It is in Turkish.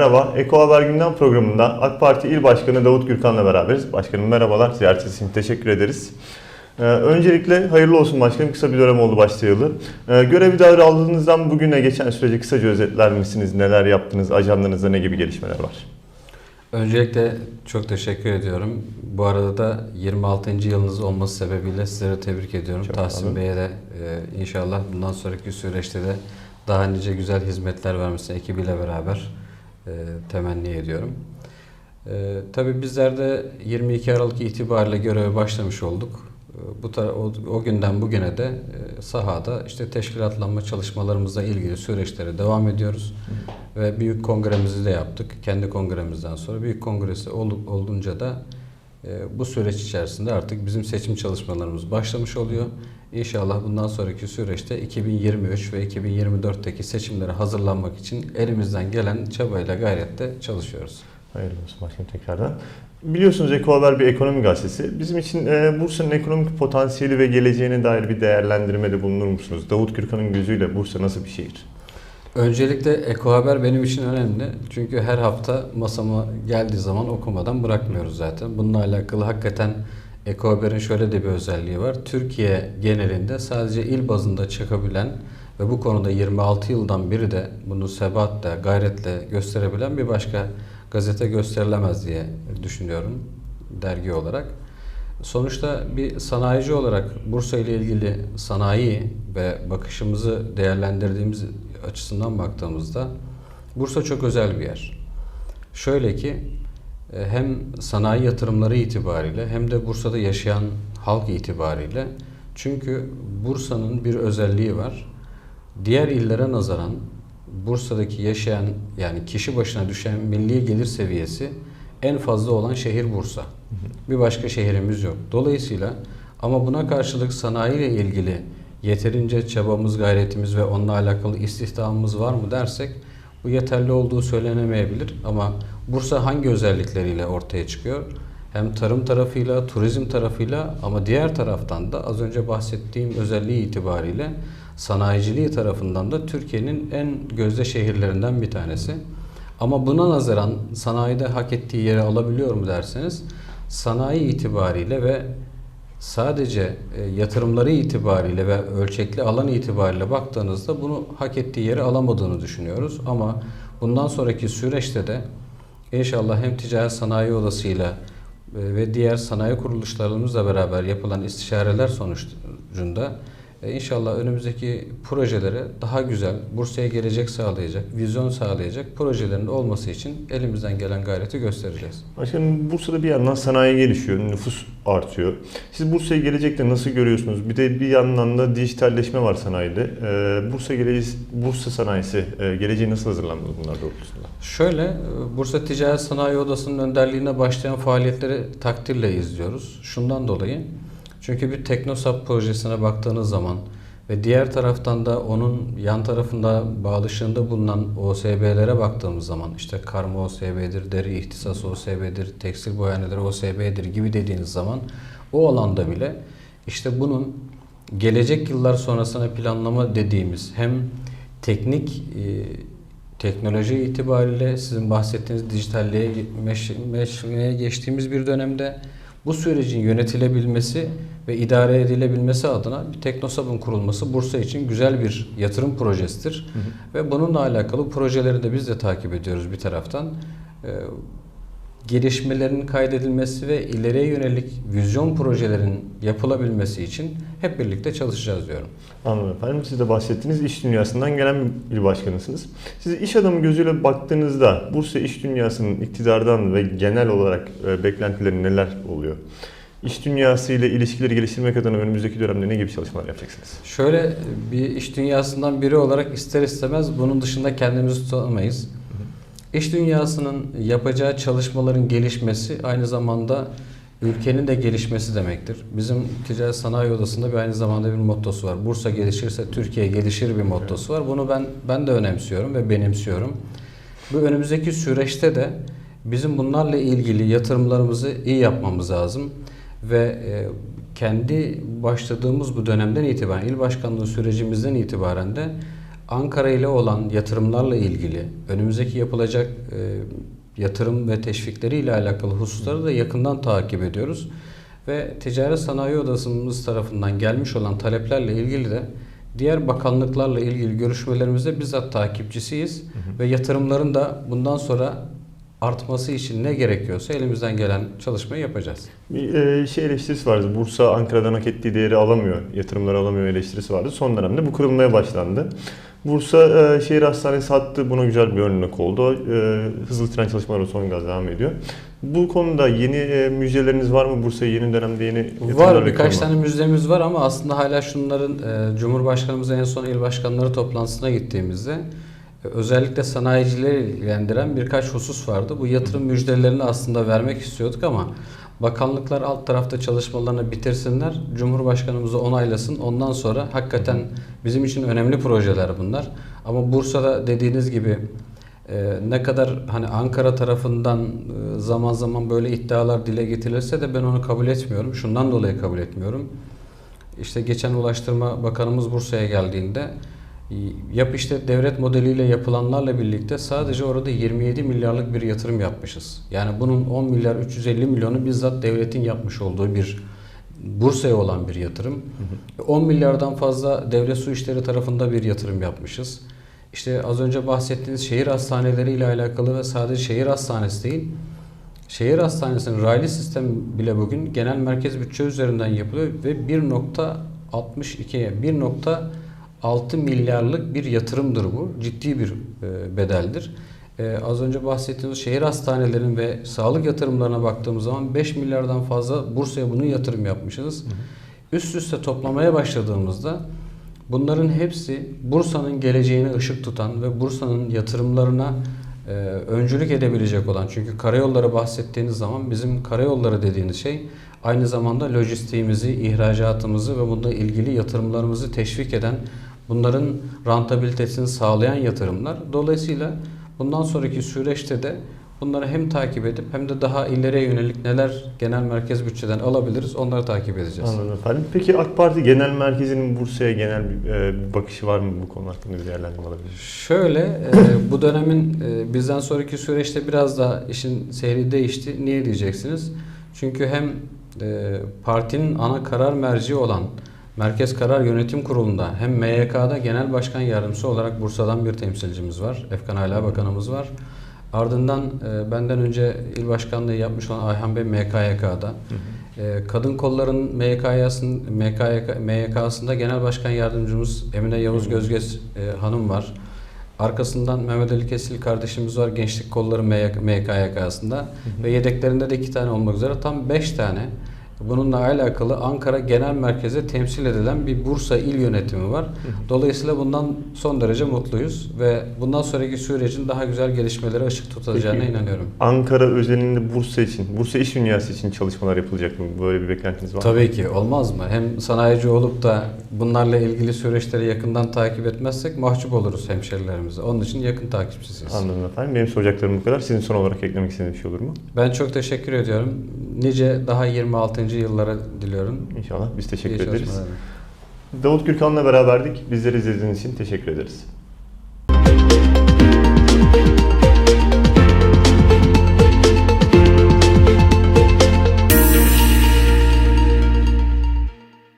Merhaba, Eko Haber Gündem programında AK Parti İl Başkanı Davut Gürkan'la beraberiz. Başkanım merhabalar, ziyaretiniz için teşekkür ederiz. Ee, öncelikle hayırlı olsun başkanım, kısa bir dönem oldu başlayalı. Ee, görevi devraldığınızdan bugüne geçen süreci kısaca özetler misiniz? Neler yaptınız, ajandanızda ne gibi gelişmeler var? Öncelikle çok teşekkür ediyorum. Bu arada da 26. yılınız olması sebebiyle sizlere tebrik ediyorum. Çok Tahsin. Bey'e de e, inşallah bundan sonraki süreçte de daha nice güzel hizmetler vermesini ekibiyle beraber e, temenni ediyorum. E, tabii bizler de 22 Aralık itibariyle göreve başlamış olduk. E, Bu o, o günden bugüne de e, sahada işte teşkilatlanma çalışmalarımızla ilgili süreçlere devam ediyoruz. Ve büyük kongremizi de yaptık. Kendi kongremizden sonra büyük kongresi ol, olunca da bu süreç içerisinde artık bizim seçim çalışmalarımız başlamış oluyor. İnşallah bundan sonraki süreçte 2023 ve 2024'teki seçimlere hazırlanmak için elimizden gelen çabayla gayrette çalışıyoruz. Hayırlı olsun başkanım tekrardan. Biliyorsunuz Eko Haber bir ekonomi gazetesi. Bizim için e, Bursa'nın ekonomik potansiyeli ve geleceğine dair bir değerlendirmede bulunur musunuz? Davut Gürkan'ın gözüyle Bursa nasıl bir şehir? Öncelikle Eko Haber benim için önemli. Çünkü her hafta masama geldiği zaman okumadan bırakmıyoruz zaten. Bununla alakalı hakikaten Eko Haber'in şöyle de bir özelliği var. Türkiye genelinde sadece il bazında çıkabilen ve bu konuda 26 yıldan biri de bunu sebatle, gayretle gösterebilen bir başka gazete gösterilemez diye düşünüyorum dergi olarak. Sonuçta bir sanayici olarak Bursa ile ilgili sanayi ve bakışımızı değerlendirdiğimiz açısından baktığımızda Bursa çok özel bir yer. Şöyle ki e, hem sanayi yatırımları itibariyle hem de Bursa'da yaşayan halk itibariyle çünkü Bursa'nın bir özelliği var. Diğer illere nazaran Bursa'daki yaşayan yani kişi başına düşen milli gelir seviyesi en fazla olan şehir Bursa. Bir başka şehrimiz yok. Dolayısıyla ama buna karşılık sanayi ile ilgili yeterince çabamız, gayretimiz ve onunla alakalı istihdamımız var mı dersek bu yeterli olduğu söylenemeyebilir ama Bursa hangi özellikleriyle ortaya çıkıyor? Hem tarım tarafıyla, turizm tarafıyla ama diğer taraftan da az önce bahsettiğim özelliği itibariyle sanayiciliği tarafından da Türkiye'nin en gözde şehirlerinden bir tanesi. Ama buna nazaran sanayide hak ettiği yeri alabiliyor mu derseniz sanayi itibariyle ve sadece e, yatırımları itibariyle ve ölçekli alan itibariyle baktığınızda bunu hak ettiği yeri alamadığını düşünüyoruz. Ama bundan sonraki süreçte de inşallah hem Ticaret Sanayi Odası'yla e, ve diğer sanayi kuruluşlarımızla beraber yapılan istişareler sonucunda e, inşallah önümüzdeki projelere daha güzel, Bursa'ya gelecek sağlayacak, vizyon sağlayacak projelerin olması için elimizden gelen gayreti göstereceğiz. Başkanım Bursa'da bir yandan sanayi gelişiyor, nüfus artıyor. Siz Bursa'yı gelecekte nasıl görüyorsunuz? Bir de bir yandan da dijitalleşme var sanayide. Ee, Bursa geleceği, Bursa sanayisi e, geleceği nasıl hazırlanmalı bunlar doğrultusunda? Şöyle, e, Bursa Ticaret Sanayi Odası'nın önderliğine başlayan faaliyetleri takdirle izliyoruz. Şundan dolayı, çünkü bir Teknosap projesine baktığınız zaman ve diğer taraftan da onun yan tarafında bağlışığında bulunan OSB'lere baktığımız zaman işte karma OSB'dir, deri ihtisas OSB'dir, tekstil boyaneleri OSB'dir gibi dediğiniz zaman o alanda bile işte bunun gelecek yıllar sonrasına planlama dediğimiz hem teknik e, teknoloji itibariyle sizin bahsettiğiniz dijitalliğe meş- meşruiyeye geçtiğimiz bir dönemde bu sürecin yönetilebilmesi ve idare edilebilmesi adına bir Teknosab'ın kurulması Bursa için güzel bir yatırım projesidir. Ve bununla alakalı projeleri de biz de takip ediyoruz bir taraftan. Ee, gelişmelerin kaydedilmesi ve ileriye yönelik vizyon projelerin yapılabilmesi için hep birlikte çalışacağız diyorum. Anladım efendim. Siz de bahsettiğiniz iş dünyasından gelen bir başkanısınız. Siz iş adamı gözüyle baktığınızda Bursa iş dünyasının iktidardan ve genel olarak e, beklentileri neler oluyor? İş dünyası ile ilişkileri geliştirmek adına önümüzdeki dönemde ne gibi çalışmalar yapacaksınız? Şöyle bir iş dünyasından biri olarak ister istemez bunun dışında kendimizi tutamayız. İş dünyasının yapacağı çalışmaların gelişmesi aynı zamanda ülkenin de gelişmesi demektir. Bizim Ticaret Sanayi Odası'nda bir aynı zamanda bir mottosu var. Bursa gelişirse Türkiye gelişir bir mottosu var. Bunu ben ben de önemsiyorum ve benimsiyorum. Bu önümüzdeki süreçte de bizim bunlarla ilgili yatırımlarımızı iyi yapmamız lazım ve e, kendi başladığımız bu dönemden itibaren il başkanlığı sürecimizden itibaren de Ankara ile olan yatırımlarla ilgili önümüzdeki yapılacak e, yatırım ve teşvikleri ile alakalı hususları da yakından takip ediyoruz. Ve Ticaret Sanayi Odasımız tarafından gelmiş olan taleplerle ilgili de diğer bakanlıklarla ilgili görüşmelerimizde bizzat takipçisiyiz. Ve yatırımların da bundan sonra artması için ne gerekiyorsa elimizden gelen çalışmayı yapacağız. Bir e, şey eleştirisi vardı. Bursa Ankara'dan hak ettiği değeri alamıyor, yatırımları alamıyor eleştirisi vardı. Son dönemde bu kırılmaya başlandı. Bursa e, Şehir Hastanesi hattı buna güzel bir örnek oldu. E, hızlı tren çalışmaları son gaz devam ediyor. Bu konuda yeni e, müjdeleriniz var mı? Bursa'ya yeni dönemde yeni Var birkaç tane müjdemiz var ama aslında hala şunların e, Cumhurbaşkanımız en son il başkanları toplantısına gittiğimizde özellikle sanayicileri ilgilendiren birkaç husus vardı. Bu yatırım müjdelerini aslında vermek istiyorduk ama bakanlıklar alt tarafta çalışmalarını bitirsinler, Cumhurbaşkanımızı onaylasın. Ondan sonra hakikaten bizim için önemli projeler bunlar. Ama Bursa'da dediğiniz gibi ee, ne kadar hani Ankara tarafından e, zaman zaman böyle iddialar dile getirilse de ben onu kabul etmiyorum. Şundan dolayı kabul etmiyorum. İşte geçen Ulaştırma Bakanımız Bursa'ya geldiğinde e, yap işte devlet modeliyle yapılanlarla birlikte sadece orada 27 milyarlık bir yatırım yapmışız. Yani bunun 10 milyar 350 milyonu bizzat devletin yapmış olduğu bir Bursa'ya olan bir yatırım. 10 milyardan fazla devlet su işleri tarafında bir yatırım yapmışız. İşte az önce bahsettiğiniz şehir hastaneleri ile alakalı ve sadece şehir hastanesi değil, şehir hastanesinin raylı sistem bile bugün genel merkez bütçe üzerinden yapılıyor ve 1.62'ye 1.6 milyarlık bir yatırımdır bu. Ciddi bir e, bedeldir. E, az önce bahsettiğimiz şehir hastanelerinin ve sağlık yatırımlarına baktığımız zaman 5 milyardan fazla Bursa'ya bunu yatırım yapmışız. Üst üste toplamaya başladığımızda Bunların hepsi Bursa'nın geleceğine ışık tutan ve Bursa'nın yatırımlarına e, öncülük edebilecek olan. Çünkü karayolları bahsettiğiniz zaman bizim karayolları dediğiniz şey aynı zamanda lojistiğimizi, ihracatımızı ve bununla ilgili yatırımlarımızı teşvik eden, bunların rentabilitesini sağlayan yatırımlar. Dolayısıyla bundan sonraki süreçte de bunları hem takip edip hem de daha ileriye yönelik neler genel merkez bütçeden alabiliriz onları takip edeceğiz. Anladım efendim. Peki AK Parti Genel Merkezi'nin Bursa'ya genel bir, e, bir bakışı var mı bu konu hakkında bir değerlendirme alabilir? Şöyle, e, bu dönemin e, bizden sonraki süreçte biraz da işin seyri değişti. Niye diyeceksiniz? Çünkü hem e, partinin ana karar merci olan Merkez Karar Yönetim Kurulu'nda hem MYK'da Genel Başkan Yardımcısı olarak Bursa'dan bir temsilcimiz var. Efkan Ala Bakanımız var. Ardından e, benden önce il başkanlığı yapmış olan Ayhan Bey MKYK'da. E, Kadın kolların MYK'sında MKYK, MYK'sında Genel Başkan Yardımcımız Emine Yavuz Gözgez e, Hanım var. Arkasından Mehmet Ali Kesil kardeşimiz var Gençlik Kolları MKYK'sında ve yedeklerinde de iki tane olmak üzere tam beş tane bununla alakalı Ankara Genel Merkez'e temsil edilen bir Bursa İl Yönetimi var. Dolayısıyla bundan son derece mutluyuz ve bundan sonraki sürecin daha güzel gelişmelere ışık tutacağına Peki. inanıyorum. Ankara özelinde Bursa için, Bursa İş Dünyası için çalışmalar yapılacak mı? Böyle bir beklentiniz var mı? Tabii ki olmaz mı? Hem sanayici olup da bunlarla ilgili süreçleri yakından takip etmezsek mahcup oluruz hemşerilerimize. Onun için yakın takipçisiyiz. Anladım efendim. Benim soracaklarım bu kadar. Sizin son olarak eklemek istediğiniz bir şey olur mu? Ben çok teşekkür ediyorum. Nice daha 26. yıllara diliyorum. İnşallah. Biz İyi teşekkür ederiz. çalışmalar. Davut Gürkan'la beraberdik. Bizleri izlediğiniz için teşekkür ederiz.